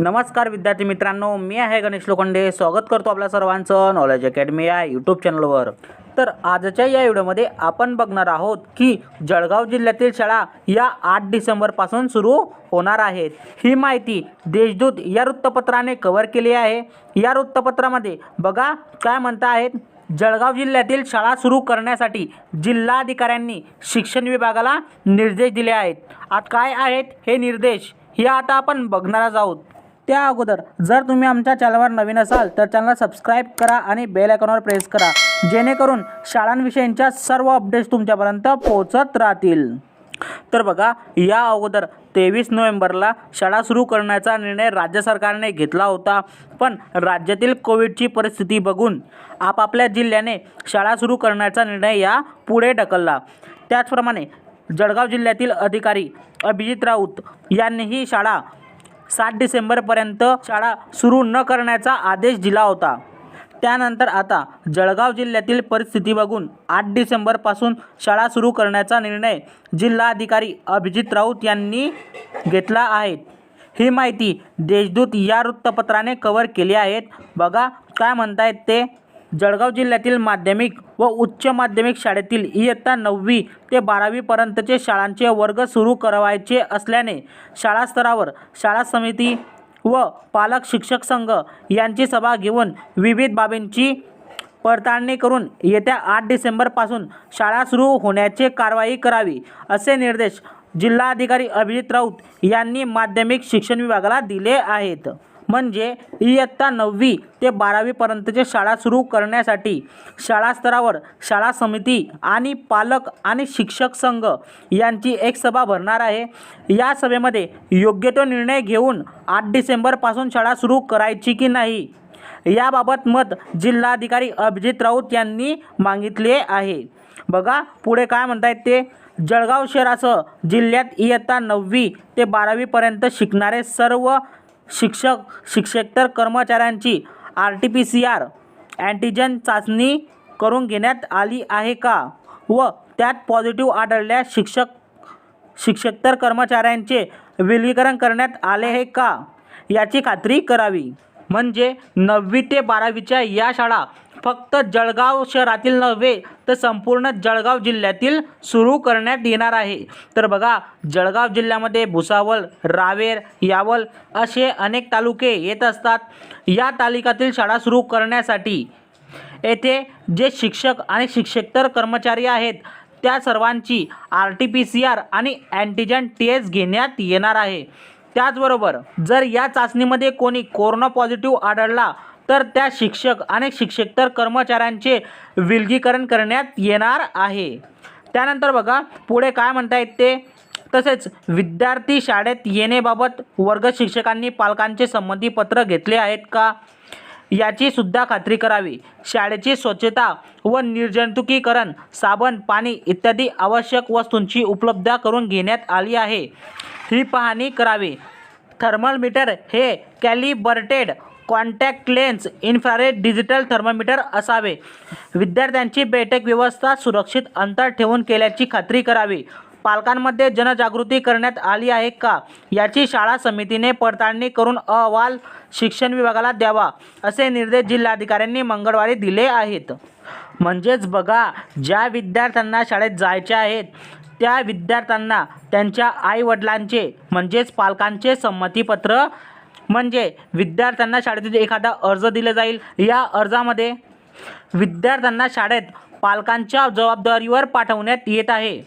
नमस्कार विद्यार्थी मित्रांनो मी आहे गणेश लोखंडे. स्वागत करतो आपल्या सर्वांचं नॉलेज अकॅडमी या यूट्यूब चॅनलवर तर आजच्या या व्हिडिओमध्ये आपण बघणार आहोत की जळगाव जिल्ह्यातील शाळा या आठ डिसेंबरपासून सुरू होणार आहेत. ही माहिती देशदूत या वृत्तपत्राने कव्हर केली आहे. या वृत्तपत्रामध्ये बघा काय म्हणता आहेत. जळगाव जिल्ह्यातील शाळा सुरू करण्यासाठी जिल्हाधिकाऱ्यांनी शिक्षण विभागाला निर्देश दिले आहेत. आता काय आहेत हे निर्देश हे आता आपण बघणारच आहोत. त्या अगोदर जर तुम्ही आमच्या चॅनलवर नवीन असाल तर चॅनलला सबस्क्राईब करा आणि बेल आयकॉनवर प्रेस करा जेणेकरून शाळांविषयींच्या सर्व अपडेट्स तुमच्यापर्यंत पोहोचत राहतील. तर बघा या अगोदर तेवीस नोव्हेंबरला शाळा सुरू करण्याचा निर्णय राज्य सरकारने घेतला होता. पण राज्यातील कोविडची परिस्थिती बघून आपापल्या जिल्ह्याने शाळा सुरू करण्याचा निर्णय या पुढे ढकलला. त्याचप्रमाणे जळगाव जिल्ह्यातील अधिकारी अभिजित राऊत यांनीही शाळा सात डिसेंबरपर्यंत शाळा सुरू न करण्याचा आदेश दिला होता. त्यानंतर आता जळगाव जिल्ह्यातील परिस्थिती बघून आठ डिसेंबरपासून शाळा सुरू करण्याचा निर्णय जिल्हाधिकारी अभिजित राऊत यांनी घेतला आहे. ही माहिती देशदूत या वृत्तपत्राने कव्हर केली आहेत बघा काय म्हणतायत ते. जळगाव जिल्ह्यातील माध्यमिक व उच्च माध्यमिक शाळेतील इयत्ता नववी ते बारावीपर्यंतचे शाळांचे वर्ग सुरू करावायचे असल्याने शाळा स्तरावर शाळा समिती व पालक शिक्षक संघ यांची सभा घेऊन विविध बाबींची पडताळणी करून येत्या आठ डिसेंबरपासून शाळा सुरू होण्याची कारवाई करावी असे निर्देश जिल्हाधिकारी अभिजित राऊत यांनी माध्यमिक शिक्षण विभागाला दिले आहेत. म्हणजे इयत्ता नववी ते बारावीपर्यंतचे शाळा सुरू करण्यासाठी शाळा स्तरावर शाळा समिती आणि पालक आणि शिक्षक संघ यांची एक सभा भरणार आहे. या सभेमध्ये योग्य तो निर्णय घेऊन आठ डिसेंबरपासून शाळा सुरू करायची की नाही? याबाबत मत जिल्हाधिकारी अभिजित राऊत यांनी मागितले आहे. बघा पुढे काय म्हणतायत ते. जळगाव शहरासह जिल्ह्यात इयत्ता नववी ते बारावीपर्यंत शिकणारे सर्व शिक्षक शिक्षकेतर कर्मचाऱ्यांची R T P C R antigen चाचणी करून घेण्यात आली आहे का? व त्यात पॉझिटिव्ह आढळल्यास शिक्षक शिक्षकतर कर्मचाऱ्यांचे विलगीकरण करण्यात आले आहे का? याची खात्री करावी. म्हणजे नववी ते बारावीच्या या शाळा फक्त जळगाव शहरातील नव्हे तर संपूर्ण जळगाव जिल्ह्यातील सुरू करण्यात येणार आहे. तर बघा जळगाव जिल्ह्यामध्ये भुसावळ रावेर यावल असे अनेक तालुके येत असतात. या तालुक्यातील शाळा सुरू करण्यासाठी येथे जे शिक्षक आणि शिक्षकतर कर्मचारी आहेत त्या सर्वांची R T P C R आणि अँटीजन टेस्ट घेण्यात येणार आहे. त्याचबरोबर जर या चाचणीमध्ये कोणी कोरोना पॉझिटिव्ह आढळला तर त्या शिक्षक आणि शिक्षकेतर कर्मचाऱ्यांचे विलगीकरण करण्यात येणार आहे. त्यानंतर बघा पुढे काय म्हणतायत ते? तसेच विद्यार्थी शाळेत येण्याबाबत वर्ग शिक्षकांनी पालकांचे संमतीपत्र घेतले आहेत का? याची सुद्धा खात्री करावी. शाळेची स्वच्छता व निर्जंतुकीकरण साबण पाणी इत्यादी आवश्यक वस्तूंची उपलब्धता करून घेण्यात आली आहे. ही पाहणी करावी. थर्मल मीटर हे calibrated contact lens infrared digital thermometer असावे. विद्यार्थ्यांची बैठक व्यवस्था सुरक्षित अंतर ठेवून केल्याची खात्री करावी. पालकांमध्ये जनजागृती करण्यात आली आहे का? याची शाळा समितीने पडताळणी करून अहवाल शिक्षण विभागाला द्यावा असे निर्देश जिल्हाधिकाऱ्यांनी मंगळवारी दिले आहेत. म्हणजेच बघा ज्या विद्यार्थ्यांना शाळेत जायचे आहेत त्या विद्यार्थ्यांना त्यांच्या आईवडिलांचे म्हणजेच पालकांचे संमतीपत्र म्हणजे विद्यार्थ्यांना शाळेतील एखादा अर्ज दिला जाईल. या अर्जामध्ये विद्यार्थ्यांना शाळेत पालकांच्या जबाबदारीवर पाठवण्यात येत आहे.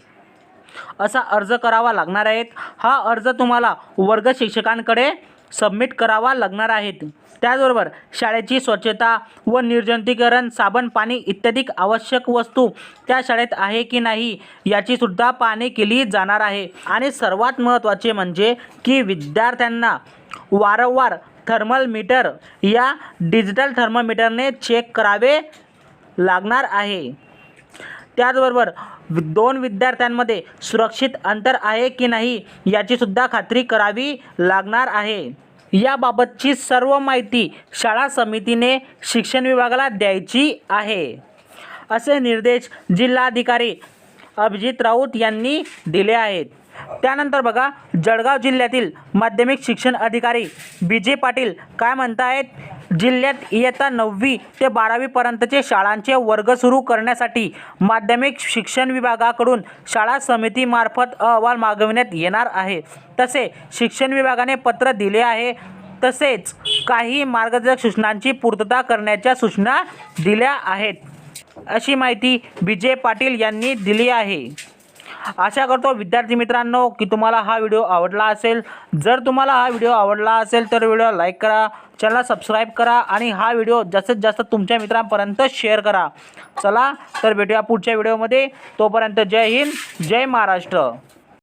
असा अर्ज करावा लागणार आहेत. हा अर्ज तुम्हाला वर्ग शिक्षकांकडे सबमिट करावा लागणार आहेत. त्याचबरोबर शाळेची स्वच्छता व निर्जंतीकरण साबण पाणी इत्यादी आवश्यक वस्तू त्या शाळेत आहे की नाही याची सुद्धा पाहणी केली जाणार आहे. आणि सर्वात महत्त्वाचे म्हणजे की विद्यार्थ्यांना वारंवार थर्मल मीटर या डिजिटल थर्मोमीटरने चेक करावे लागणार आहे. त्याचबरोबर दोन विद्यार्थ्यांमध्ये सुरक्षित अंतर आहे की नाही याचीसुद्धा खात्री करावी लागणार आहे. याबाबतची सर्व माहिती शाळा समितीने शिक्षण विभागाला द्यायची आहे. असे निर्देश जिल्हाधिकारी अभिजित राऊत यांनी दिले आहेत. त्यानंतर बघा जळगाव जिल्ह्यातील माध्यमिक शिक्षण अधिकारी बी जे पाटील काय म्हणतायत? जिल्ह्यात इयत्ता नववी ते बारावीपर्यंतचे शाळांचे वर्ग सुरू करण्यासाठी माध्यमिक शिक्षण विभागाकडून शाळा समितीमार्फत अहवाल मागविण्यात येणार आहे. तसे शिक्षण विभागाने पत्र दिले आहे. तसेच काही मार्गदर्शक सूचनांची पूर्तता करण्याच्या सूचना दिल्या आहेत. अशी माहिती विजय पाटील यांनी दिली आहे. आशा करतो विद्यार्थी मित्रांनो की तुम्हाला हा व्हिडिओ आवडला असेल. जर तुम्हाला हा व्हिडिओ आवडला असेल तर व्हिडिओ लाईक करा चॅनल सबस्क्राईब करा आणि हा व्हिडिओ जास्तीत जास्त तुमच्या मित्रांपर्यंत शेअर करा. चला तर भेटूया पुढच्या व्हिडिओमध्ये. तोपर्यंत जय हिंद जय महाराष्ट्र.